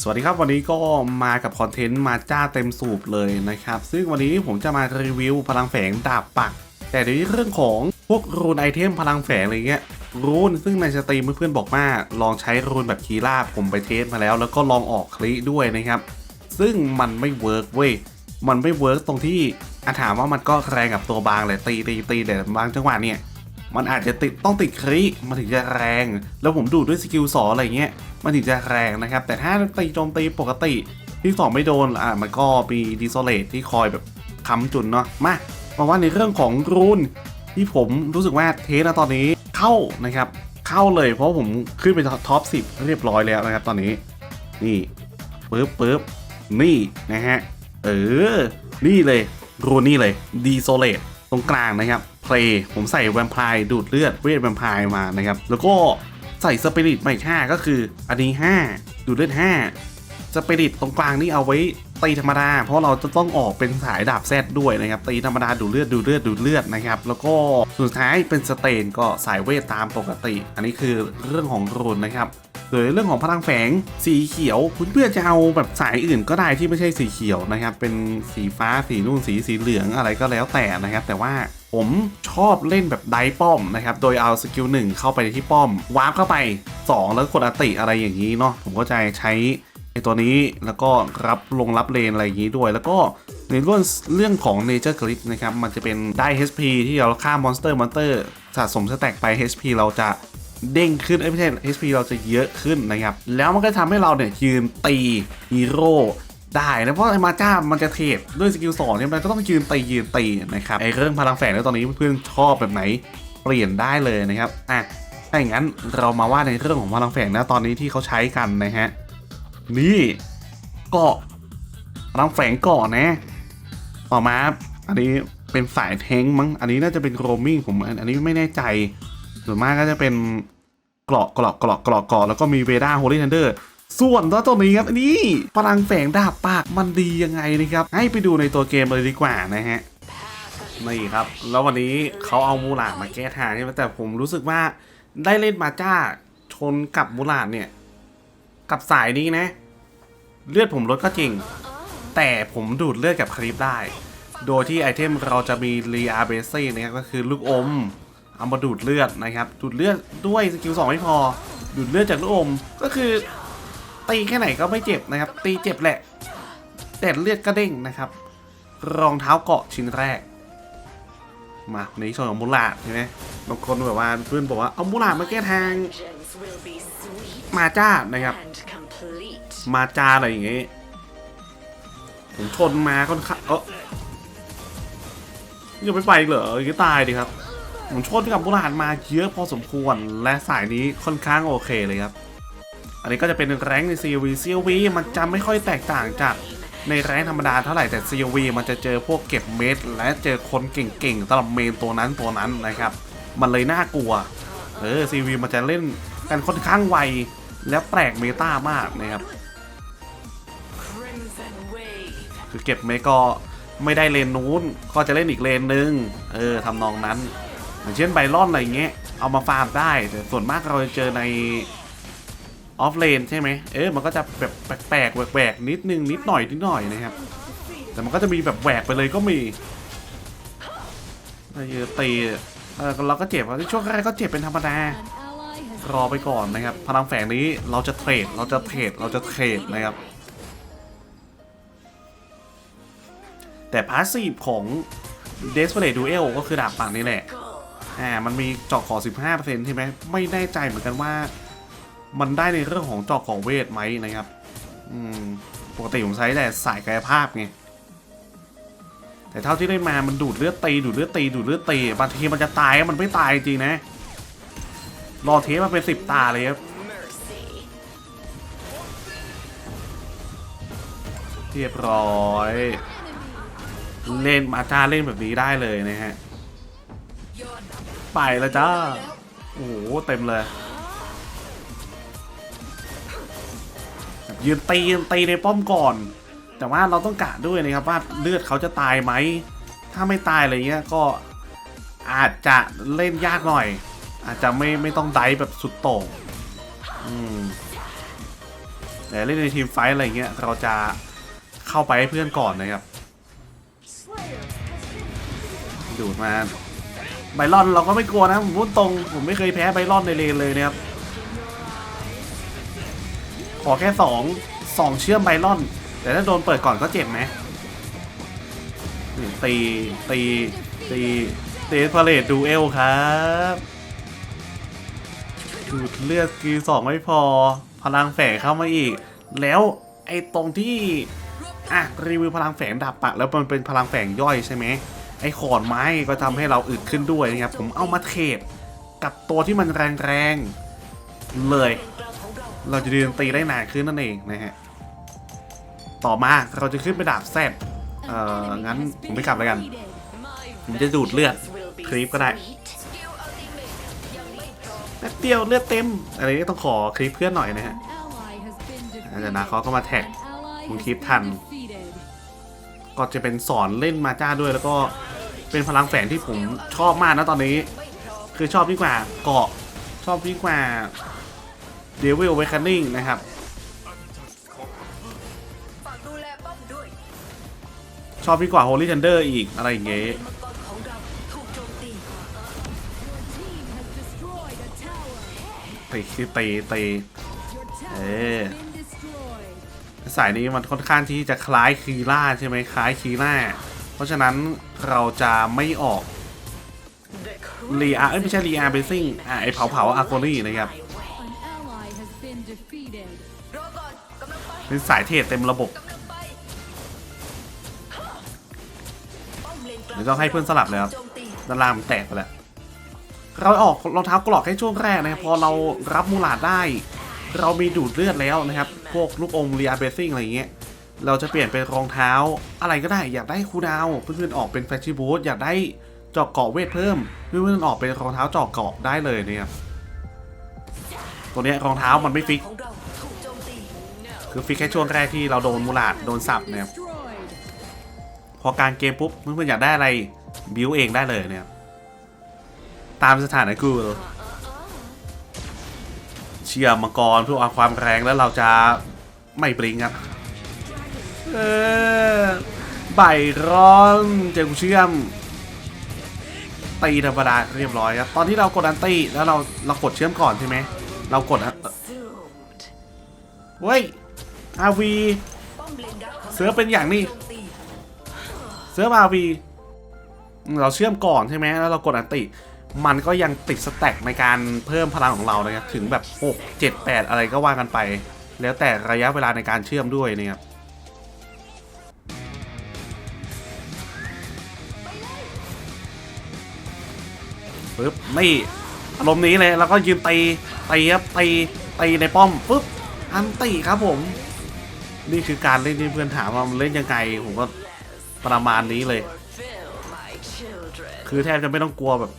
สวัสดีครับวันนี้ก็มากับคอนเทนต์มาจ้าเต็มสูบเลยนะครับ ซึ่งวันนี้ผมจะมารีวิวพลังแฝงดาบปัก แต่ในเรื่องของพวกรูนไอเทมพลังแฝงอะไรเงี้ยรูนซึ่งในสตรีมเพื่อนๆบอกว่าลองใช้รูนแบบคีราผมไปเทสมาแล้ว แล้วก็ลองออกคลิด้วยนะครับ ซึ่งมันไม่เวิร์กเว้ยมันไม่เวิร์กตรงที่อาถามว่ามันก็แรงกับตัวบางแหละตีตีตีแต่บางจังหวะเนี่ย มันอาจจะติดต้องติดคริมันถึงจะแรง แล้วผมดูดด้วยสกิลสออะไรเงี้ยมันถึงจะแรงนะครับ แต่ถ้าตีโจมตีปกติที่สองไม่โดนอะมันก็มีดิโซเลตที่คอยแบบค้ำจุนเนาะมามาว่าในเรื่องของรูนที่ผมรู้สึกว่าเทสนะตอนนี้เข้านะครับเข้าเลยเพราะผมขึ้นไปท็อปสิบเรียบร้อยแล้วนะครับตอนนี้ นี่ปึ๊บปึ๊บนี่นะฮะเออนี่เลยรูนี่เลยดีโซเลตตรงกลางนะครับ เพลย์ผมใส่แวมไพร์ดูดเลือดเวทแวมไพร์มานะครับ แล้วก็ใส่สปิริตมาอีกห้าก็คืออันนี้ 5 ดูดเลือด 5 สปิริตตรงกลางนี่เอาไว้ตีธรรมดา เพราะเราจะต้องออกเป็นสายดาบแซดด้วยนะครับ ตีธรรมดาดูดเลือดดูดเลือดดูดเลือดนะครับ แล้วก็สุดท้ายเป็นสเตนก็สายเวทตามปกติ อันนี้คือเรื่องของรูนนะครับโดยเรื่องของพลังแฝงสีเขียวคุณเพื่อนจะเอาแบบสายอื่นก็ได้ที่ไม่ใช่สีเขียวนะครับ เป็นสีฟ้าสีนุ่นสีสีเหลืองอะไรก็แล้วแต่นะครับ แต่ว่าผมชอบเล่นแบบไดป้อมนะครับ โดยเอาสกิลหนึ่งเข้าไปที่ป้อม วาร์ปเข้าไป 2 แล้วกดอติอะไรอย่างนี้เนาะ ผมก็จะใช้ไอตัวนี้แล้วก็รับลงรับเลนอะไรอย่างนี้ด้วย แล้วก็ในเรื่องเรื่องของ Nature Glitch นะครับ มันจะเป็นได้ HP ที่เราฆ่ามอนสเตอร์มอนสเตอร์สะสมสแต็กไป HP เราจะเด้งขึ้นอ้ยไม่ใช่ HP เราจะเยอะขึ้นนะครับ แล้วมันก็ทำให้เราเนี่ยยืนตีฮีโร่ ได้นะเพราะไอ้มาจ้ามันจะเทรดด้วยสกิลสองเนี่ยมันก็ต้องยืนตียืนตีนะครับไอ้เรื่องพลังแฝงในตอนนี้เพื่อนชอบแบบไหนเปลี่ยนได้เลยนะครับอะถ้าอย่างนั้นเรามาว่าในเรื่องของพลังแฝงนะตอนนี้ที่เขาใช้กันนะฮะนี่เกาะพลังแฝงเกาะนะต่อมาอันนี้เป็นสายเทงค์มั้งอันนี้น่าจะเป็นโรมิงผมอันนี้ไม่แน่ใจส่วนมากก็จะเป็นเกราะเกราะเกราะเกราะเกราะแล้วก็มีเวด้าโฮลี่ทันเดอร์ ส่วนตัวตัวนี้ครับนี่พลังแฝงดาบปากมันดียังไงนะครับ ให้ไปดูในตัวเกมเลยดีกว่านะฮะนี่ครับ แล้ววันนี้เขาเอามูลาดมาแก้ทางใช่ไหมแต่ผมรู้สึกว่าได้เล่นมาจ้าชนกับมูลาดเนี่ย กับสายนี้นะ เลือดผมลดก็จริง แต่ผมดูดเลือดกับคลิปได้ โดยที่ไอเทมเราจะมีรีอาเบซี่นะครับก็คือลูกอมเอามาดูดเลือดนะครับ ดูดเลือดด้วยสกิลสองไม่พอ ดูดเลือดจากลูกอมก็คือ ตีแค่ไหนก็ไม่เจ็บนะครับ ตีเจ็บแหละ แต่เลือดก็เด้งนะครับ รองเท้าเกาะชิ้นแรก มาในส่วนของมูลาดใช่ไหมบางคนแบบว่าเพื่อนบอกว่าเอามูลาดมาแก้ทาง มาจ้านะครับ มาจ้าอะไรอย่างเงี้ยผมชนมาค่อนข้างเออยังไม่ไปอีกเหรอยังตายดิครับผมชนกับโบราณมาเยอะพอสมควรและสายนี้ค่อนข้างโอเคเลยครับ อันนี้ก็จะเป็นแรงใน CLV CLV มันจะไม่ค่อยแตกต่างจากในแรงธรรมดาเท่าไหร่แต่ CLV มันจะเจอพวกเก็บเม็ดและเจอคนเก่งๆสำหรับเมนตัวนั้นตัวนั้นนะครับ มันเลยน่ากลัว เออ CLV มันจะเล่นกันค่อนข้างไวและแปลกเมตามากนะครับ คือเก็บเมก็ไม่ได้เลนนู้นก็จะเล่นอีกเลนนึง เออทำนองนั้น อย่างเช่นไบรอนอะไรเงี้ยเอามาฟาร์มได้แต่ส่วนมากเราจะเจอใน ออฟเลนใช่ไหมเออมันก็จะแบบแปลกๆแหวกๆนิดนึงนิดหน่อยนิดหน่อยนะครับ แต่มันก็จะมีแบบแหวกไปเลยก็มีถ้าเยอตีเออเราก็เจ็บอะช่วงแรกก็เจ็บเป็นธรรมดารอไปก่อนนะครับ พลังแฝงนี้เราจะเทรดเราจะเทรดเราจะเทรดนะครับ แต่พาสซีฟของ Desperate Duel ก็คือดาบปังนี่แหละอ่ามันมีเจาะขอ 15%ใช่ไหมไม่แน่ใจเหมือนกันว่า มันได้ในเรื่องของจาะของเวทไหมนะครับอืมปกติผมใช้แต่สายกายภาพไงแต่เท่าที่ได้มามันดูดเลือดตีดูดเลือดตีดูดเลือดตีบางทีมันจะตายมันไม่ตายจริงนะ รอเทปมาเป็นสิบตาเลยครับเรียบร้อย เล่นมาจ้าเล่นแบบนี้ได้เลยนะฮะ ไปแล้วจ้า โอ้โหเต็มเลย ยืนตียืนตีในป้อมก่อน แต่ว่าเราต้องกะด้วยนะครับว่าเลือดเขาจะตายไหม ถ้าไม่ตายอะไรเงี้ยก็อาจจะเล่นยากหน่อย อาจจะไม่ไม่ต้องไดแบบสุดโต่งอืมแต่เล่นในทีมไฟอะไรเงี้ยเราจะเข้าไปให้เพื่อนก่อนนะครับดูดมาไบรอนเราก็ไม่กลัวนะผมพูดตรงผมไม่เคยแพ้ไบรอนในเลนเลยนะครับ ขอแค่สองสองเชื่อมไบรอน แต่ถ้าโดนเปิดก่อนก็เจ็บไหมนี่ตีตีตีเตสพาเลตดูเอลครับดูดเลือดกีสองไม่พอ พลังแฝงเข้ามาอีก แล้วไอ้ตรงที่อะรีวิวพลังแฝงดับปะแล้วมันเป็นพลังแฝงย่อยใช่ไหมไอ้ขอนไม้ก็ทำให้เราอึดขึ้นด้วยนะครับผมเอามาเทรดกับตัวที่มันแรงๆเลย เราจะยืนตีได้นานขึ้นนั่นเองนะฮะ ต่อมาเราจะขึ้นไปดาบแซดเอ่อ งั้นผมไม่กลับแล้วกันผมจะดูดเลือดคลิปก็ได้แป๊บเดียวเลือดเต็ม อะไรนี้ต้องขอคลิปเพื่อนหน่อยนะฮะอาจารย์นะเขาก็มาแท็กมึมึงคลิปทันนก็จะเป็นสอนเล่นมาจ้าด้วยแล้วก็เป็นพลังแฝงที่ผมชอบมากนะตอนนี้ คือชอบยิ่งกว่าเกาะชอบยิ่งกว่า Devil Awakening นะครับฝากดูแลป้อมด้วยชอบยิ่งกว่า Holy Thunder อีกอะไรอย่างเงี้ยมังกรของเราถูกโจมตีตีตีตีเออสายนี้มันค่อนข้างที่จะคล้ายคีล่าใช่ไหมคล้ายคีล่า เพราะฉะนั้นเราจะไม่ออกรีอาเอ้ยไม่ใช่รีอาเบซิ่งอะไอเผาเผาอาร์โกนี่นะครับ รอก่อนกำลังไปเป็นสายเทรดเต็มระบบกำลังไปป้อมเลนกลางเดี๋ยวต้องให้เพื่อนสลับเลยครับโจมตีด้านล่างมันแตกไปแล้วเราออกรองเท้ากรอกแค่ช่วงแรกนะครับพอเรารับมูลาดได้ เรามีดูดเลือดแล้วนะครับ พวกลูกอมเรียเบสซิ่งอะไรเงี้ยเราจะเปลี่ยนเป็นรองเท้าอะไรก็ได้อยากได้คูลดาวน์เพื่อนๆออกเป็นแฟชั่บูทอยากได้เจาะเกาะเวทเพิ่มเพื่อนๆออกเป็นรองเท้าเจาะเกาะได้เลยนะครับ ตัวเนี้ยรองเท้ามันไม่ฟิก คือฟิกแค่ช่วงแรกที่เราโดนมูลาดโดนสับเนะครับพอการเกมปุ๊บเพื่อนๆอยากได้อะไรบิวเองได้เลยเนี่ยตามสถานะกูเชียร์มังกรเพื่อเอาความแรงแล้วเราจะไม่บลิงครับเออใบร้อนเจอกูเชื่อมตีธรรมดาเรียบร้อยครับตอนที่เรากดอันตีแล้วเราเรากดเชื่อมก่อนใช่ไหม เรากดอะซูดเว้ยอาวีป้อมเลนดักของเสือเป็นอย่างนี้โจมตีเซิร์ฟอาวีเราเชื่อมก่อนใช่ไหมแล้วเรากดอันติ มันก็ยังติดสแต็กในการเพิ่มพลังของเรานะครับถึงแบบ 6 7 8 อะไรก็ว่ากันไป แล้วแต่ระยะเวลาในการเชื่อมด้วยนะครับปึ๊บนี่ อารมณ์นี้เลยแล้วก็ยืนตีตีครับตีตีในป้อมปึ๊บอันตีครับผม นี่คือการเล่นที่เพื่อนถามว่ามันเล่นยังไงผมก็ประมาณนี้เลย คือแทบจะไม่ต้องกลัวแบบ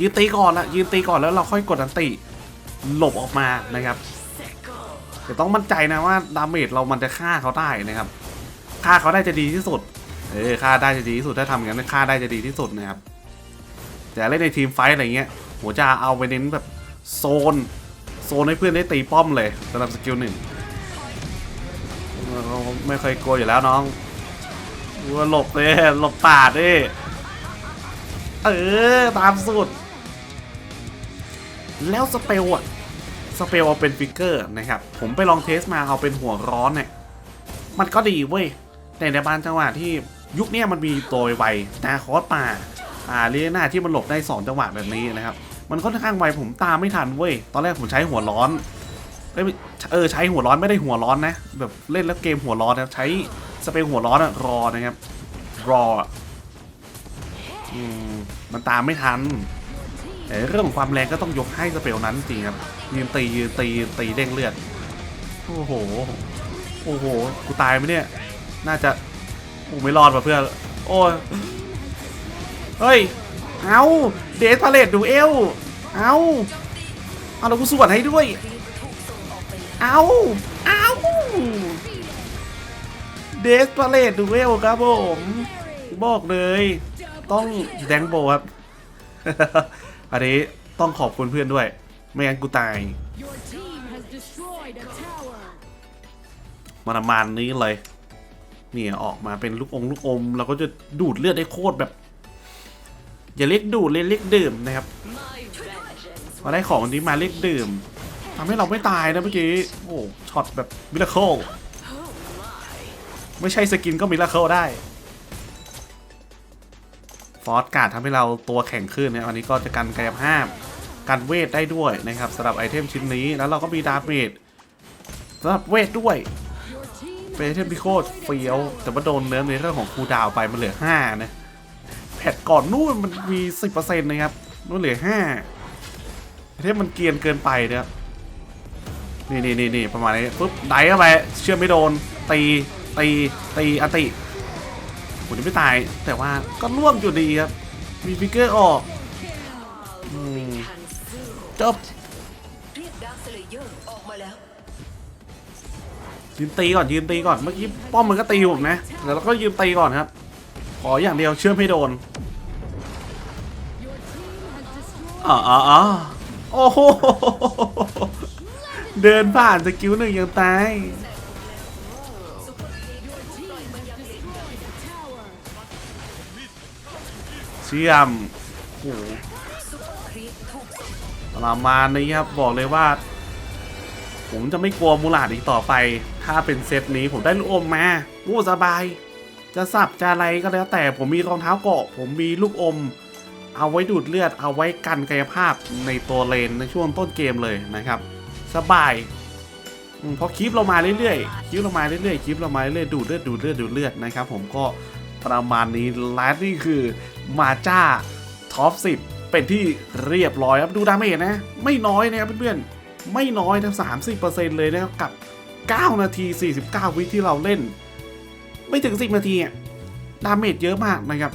ยืนตีก่อนละยืนตีก่อนแล้วเราค่อยกดอันติหลบออกมานะครับแต่ต้องมั่นใจนะว่าดาเมจเรามันจะฆ่าเขาได้นะครับฆ่าเขาได้จะดีที่สุด เออฆ่าได้จะดีที่สุดถ้าทำอย่างนั้นฆ่าได้จะดีที่สุดนะครับแต่เล่นในทีมไฟท์อะไรเงี้ย ผมจะเอาไปเน้นแบบโซน โซนให้เพื่อนได้ตีป้อมเลยสำหรับสกิลหนึ่งเราไม่เคยกลัวอยู่แล้วน้องวัวหลบเลยหลบปาดดิเออ ตามสุด แล้วสเปลอะสเปลเอาเป็นฟิกเกอร์นะครับ ผมไปลองเทสมาเอาเป็นหัวร้อนเนี่ย มันก็ดีเว้ย แต่ในบางจังหวะที่ยุคนี้มันมีตัวไวนาคอสป่า อ่าเรียน่าที่มันหลบได้ 2 จังหวะแบบนี้นะครับ มันค่อนข้างไวผมตามไม่ทันเว้ย ตอนแรกผมใช้หัวร้อนเอ้ยเออใช้หัวร้อนไม่ได้หัวร้อนนะ แบบเล่นแล้วเกมหัวร้อนนะใช้สเปลหัวร้อนอะรอนะครับ รออืมมันตามไม่ทันแต่เรื่องของความแรงก็ต้องยกให้สเปลนั้นจริงครับยืนตียืนตีตีเด้งเลือดโอ้โหโอ้โหกูตายไหมเนี่ย น่าจะโอ้ไม่รอดว่ะเพื่อนโอ้ยเฮ้ย เอาเดทพาเลตดูเอลเอาเอาแล้วกูสวนให้ด้วย เอาเอาเดสพาเลตดูเอลครับผมบอกเลย ต้องแดงโบครับ อันนี้ต้องขอบคุณเพื่อนด้วย ไม่งั้นกูตายประมาณนี้เลย เนี่ยออกมาเป็นลูกองลูกอม เราก็จะดูดเลือดได้โคตรแบบ อย่าเรียกดูดเลยเรียกดื่มนะครับมาได้ของวันนี้มาเรียกดื่มทำให้เราไม่ตายนะเมื่อกี้โอ้ช็อตแบบมิราเคิลไม่ใช่สกินก็มิราเคิลได้ฟอสการ์ดทำให้เราตัวแข็งขึ้นนะอันนี้ก็จะกันกายภาพกันเวทได้ด้วยนะครับสำหรับไอเทมชิ้นนี้แล้วเราก็มีดาเมจสำหรับเวทด้วยเป็นไอเทมที่โคตรเฟี้ยวแต่ว่าโดนเนื้อในเรื่องของคูดาวไปมันเหลือ5นะ พทก่อนนู่นมันมี 10%นะครับนู่นเหลือ5เทมมันเกียนเกินไปนะครับนี่นี่นี่นี่ประมาณนี้ปุ๊บไดเข้าไปเชื่อมไม่โดน ตีตีตีอติผมจะไม่ตาย แต่ว่าก็ล่วงอยู่ดีครับ มีฟิกเกอร์ออกอจบยืนตีก่อนยืนตีก่อนเมื่อกี้ป้อมมันก็ตีผมนะแล้วเราก็ยืนตีก่อนครับ ขออย่างเดียวเชื่อมให้โดน Your team has destroyed อ๋ออ๋ออ๋อโอ้โห เดินผ่านสกิลหนึ่งยังตาย your team has destroyed a tower. เชื่อมโอ้โหซุปเปอร์ครีปถูกประมาณนี้ครับ บอกเลยว่า ผมจะไม่กลัวมูลาดอีกต่อไป ถ้าเป็นเซตนี้ผมได้ลูกอมมาโอ้สบาย จะสับจะอะไรก็แล้วแต่ผมมีรองเท้าเกาะ ผมมีลูกอม เอาไว้ดูดเลือดเอาไว้กันกายภาพในตัวเลนในช่วงต้นเกมเลยนะครับ สบายอพราะคลิปเรามาเรื่อยๆคลิปเรามาเรื่อยๆคลิปเรามาเรื่อยๆดูดเลือดดูดเลือดดูดเลือดนะครับ ผมก็ประมาณนี้และนี่คือมาจ้าท็อป10 เป็นที่เรียบร้อยครับดูดาเมจนะ ไม่น้อยนะครับเพื่อนๆไม่น้อยนะ30%เลยนะครับกับ 9 นาที 49 วิที่เราเล่น ไม่ถึง 10 นาทีดาเมจเยอะมากนะครับ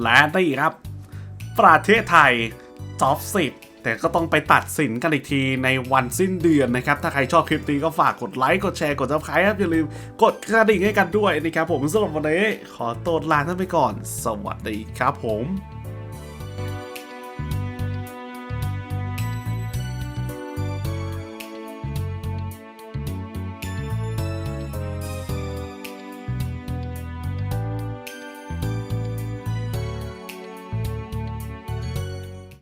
และนี่ครับ ประเทศไทยท็อป10แต่ก็ต้องไปตัดสินกันอีกทีในวันสิ้นเดือนนะครับ ถ้าใครชอบคลิปนี้ก็ฝากกดไลค์ กดแชร์ กดซับสไครับ อย่าลืมกดกระดิ่งให้กันด้วยนะครับผมสำหรับวันนี้ขอตัวลาท่านไปก่อน สวัสดีครับผม